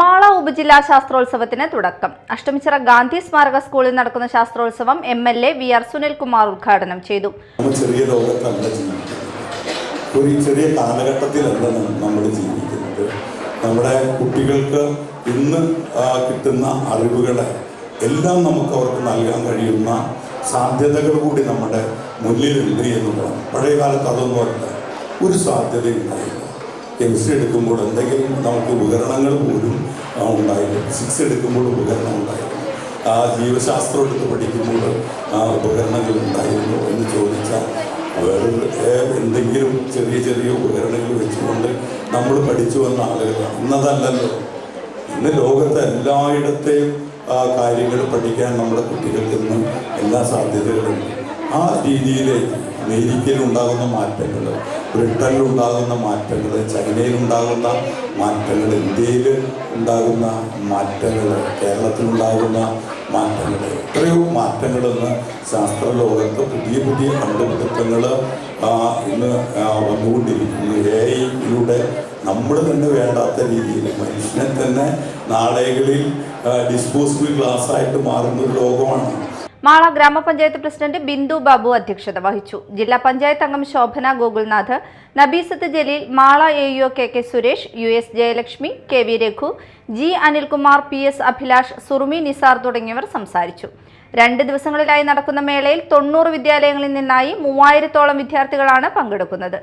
മാള ഉപജില്ലാ ശാസ്ത്രോത്സവത്തിന് തുടക്കം. അഷ്ടമിച്ചിറ ഗാന്ധി സ്മാരക സ്കൂളിൽ നടക്കുന്ന ശാസ്ത്രോത്സവം M L A V R Sunilkumar ഉദ്ഘാടനം ചെയ്തു. ചെറിയ ഒരു ചെറിയ നമ്മൾ നമ്മുടെ കുട്ടികൾക്ക് ഇന്ന് കിട്ടുന്ന അറിവുകളെ എല്ലാം നമുക്ക് അവർക്ക് നൽകാൻ കഴിയുന്ന സാധ്യതകൾ കൂടി നമ്മുടെ മുന്നിലുണ്ട് എന്നുള്ളതാണ്. പഴയ കാലത്ത് അതൊന്നുമല്ല ഒരു സാധ്യതയുണ്ടായില്ല. കെമിസ്ട്രി എടുക്കുമ്പോൾ എന്തെങ്കിലും നമുക്ക് ഉപകരണങ്ങൾ പോലും ഉണ്ടായിരുന്നു. സിക്സ് എടുക്കുമ്പോൾ ഉപകരണം ഉണ്ടായിരുന്നു. ആ ജീവശാസ്ത്രം എടുത്ത് പഠിക്കുമ്പോൾ ആ ഉപകരണങ്ങൾ ഉണ്ടായിരുന്നു എന്ന് ചോദിച്ചാൽ വേറെ എന്തെങ്കിലും ചെറിയ ചെറിയ ഉപകരണങ്ങൾ വെച്ചുകൊണ്ട് നമ്മൾ പഠിച്ചു വന്ന ആളുകളാണ്. ഇന്നതല്ലല്ലോ. ഇന്ന് ലോകത്തെ എല്ലായിടത്തെയും ആ, കാര്യങ്ങൾ പഠിക്കാൻ നമ്മുടെ കുട്ടികൾക്ക് ഇന്ന് എല്ലാ സാധ്യതകളും ആ രീതിയിലേക്ക് അമേരിക്കയിലുണ്ടാകുന്ന മാറ്റങ്ങൾ ബ്രിട്ടനിലുണ്ടാകുന്ന മാറ്റങ്ങൾ ചൈനയിലുണ്ടാകുന്ന മാറ്റങ്ങൾ ഇന്ത്യയിൽ ഉണ്ടാകുന്ന മാറ്റങ്ങൾ കേരളത്തിലുണ്ടാകുന്ന മാറ്റങ്ങൾ. എത്രയോ മാറ്റങ്ങളെന്ന് ശാസ്ത്രലോകത്ത് പുതിയ പുതിയ കണ്ടുപിടുത്തങ്ങൾ ഇന്ന് വന്നുകൊണ്ടിരിക്കുന്നു. എ ഐയിലൂടെ നമ്മൾ തന്നെ വേണ്ടാത്ത രീതിയിൽ മനുഷ്യനെ തന്നെ നാളെകളിൽ ഡിസ്പോസിബിൾ ഗ്ലാസ് ആയിട്ട് മാറുന്ന ഒരു ലോകമാണ്. മാള ഗ്രാമപഞ്ചായത്ത് പ്രസിഡന്റ് ബിന്ദു ബാബു അധ്യക്ഷത വഹിച്ചു. ജില്ലാ പഞ്ചായത്ത് അംഗം Shobhana Gokulnath Nabeesath Jaleel Mala A U K K Suresh U S Jayalakshmi K V Raghu G Anilkumar P S Abhilash Surumi Nisar തുടങ്ങിയവർ സംസാരിച്ചു. രണ്ട് ദിവസങ്ങളിലായി നടക്കുന്ന മേളയിൽ തൊണ്ണൂറ് വിദ്യാലയങ്ങളിൽ നിന്നായി മൂവായിരത്തോളം വിദ്യാർത്ഥികളാണ് പങ്കെടുക്കുന്നത്.